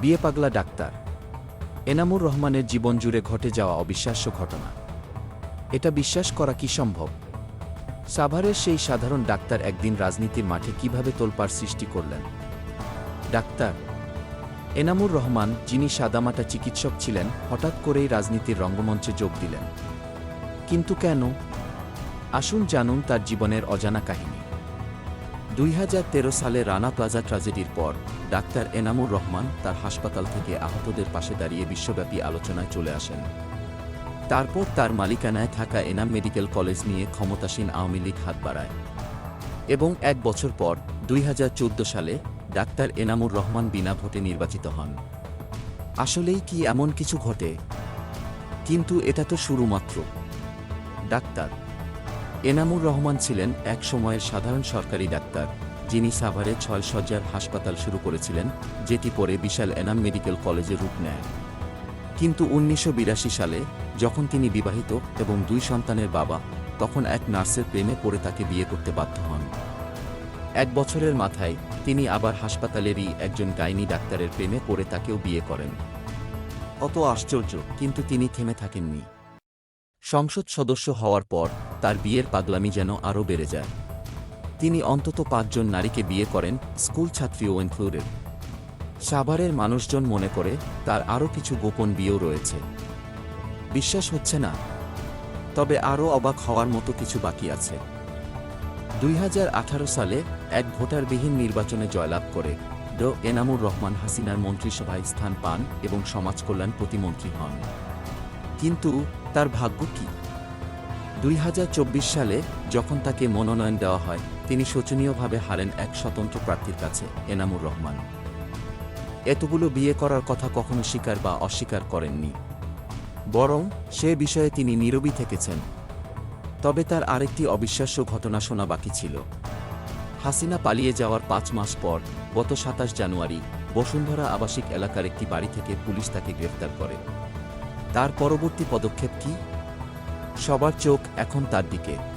বিয়ে পাগলা ডাক্তার। এনামুর রহমানের জীবন জুড়ে ঘটে যাওয়া অবিশ্বাস্য ঘটনা। এটা বিশ্বাস করা কি সম্ভব? সাভারের সেই সাধারণ ডাক্তার একদিন রাজনীতির মাঠে কীভাবে তোলপাড় সৃষ্টি করলেন? ডাক্তার, এনামুর রহমান যিনি সাদামাটা চিকিৎসক ছিলেন, হঠাৎ করেই রাজনীতির রঙ্গমঞ্চে যোগ দিলেন। কিন্তু কেন? আসুন জানুন তার জীবনের অজানা কাহিনী। দুই হাজার তেরো সালে রানা প্লাজা ট্র্যাজেডির পর, ডাক্তার এনামুর রহমান তার হাসপাতাল থেকে আহতদের পাশে দাঁড়িয়ে বিশ্বব্যাপী আলোচনায় চলে আসেন। তারপর তার মালিকানায় থাকা এনাম মেডিকেল কলেজ নিয়ে ক্ষমতাসীন আওয়ামী লীগ হাত বাড়ায়। এবং এক বছর পর, দুই হাজার চোদ্দ সালে ডাক্তার এনামুর রহমান বিনা ভোটে নির্বাচিত হন। আসলেই কি এমন কিছু ঘটে? কিন্তু এটা তো শুরুমাত্র। ডাক্তার এনামুর রহমান ছিলেন এক সময়ের সাধারণ সরকারি ডাক্তার, যিনি সাভারে ছয় সজ্জার হাসপাতাল শুরু করেছিলেন, যেটি পরে বিশাল এনাম মেডিকেল কলেজে রূপ নেয়। কিন্তু উনিশশো বিরাশি সালে, যখন তিনি বিবাহিত এবং দুই সন্তানের বাবা, তখন এক নার্সের প্রেমে পড়ে তাকে বিয়ে করতে বাধ্য হন। এক বছরের মাথায়, তিনি আবার হাসপাতালেরই একজন গাইনি ডাক্তারের প্রেমে পড়ে তাকেও বিয়ে করেন। অত আশ্চর্য, কিন্তু তিনি থেমে থাকেননি। সংসদ সদস্য হওয়ার পর তার বিয়ের পাগলামি যেন আরও বেড়ে যায়। তিনি অন্তত পাঁচজন নারীকে বিয়ে করেন স্কুল ছাত্রীও ইনক্লুডেড সাভারের মানুষজন মনে করে তার আরও কিছু গোপন বিয়েও রয়েছে। বিশ্বাস হচ্ছে না, তবে আরও অবাক হওয়ার মতো কিছু বাকি আছে। দুই হাজার আঠারো সালে এক ভোটারবিহীন নির্বাচনে জয়লাভ করে ড এনামুর রহমান হাসিনার মন্ত্রিসভায় স্থান পান এবং সমাজ কল্যাণ প্রতিমন্ত্রী হন। কিন্তু তার ভাগ্য কি? দুই হাজার চব্বিশ সালে যখন তাকে মনোনয়ন দেওয়া হয়, তিনি শোচনীয়ভাবে হারেন এক স্বতন্ত্র প্রার্থীর কাছে, এনামুর রহমান। এতগুলো বিয়ে করার কথা কখনো স্বীকার বা অস্বীকার করেননি। বরং সে বিষয়ে তিনি নীরবই থেকেছেন। তবে তার আরেকটি অবিশ্বাস্য ঘটনা শোনা বাকি ছিল। হাসিনা পালিয়ে যাওয়ার পাঁচ মাস পর, গত সাতাশ জানুয়ারি বসুন্ধরা আবাসিক এলাকার একটি বাড়ি থেকে পুলিশ তাকে গ্রেফতার করে। তার পরবর্তী পদক্ষেপ কি? সবার চোখ এখন তার দিকে।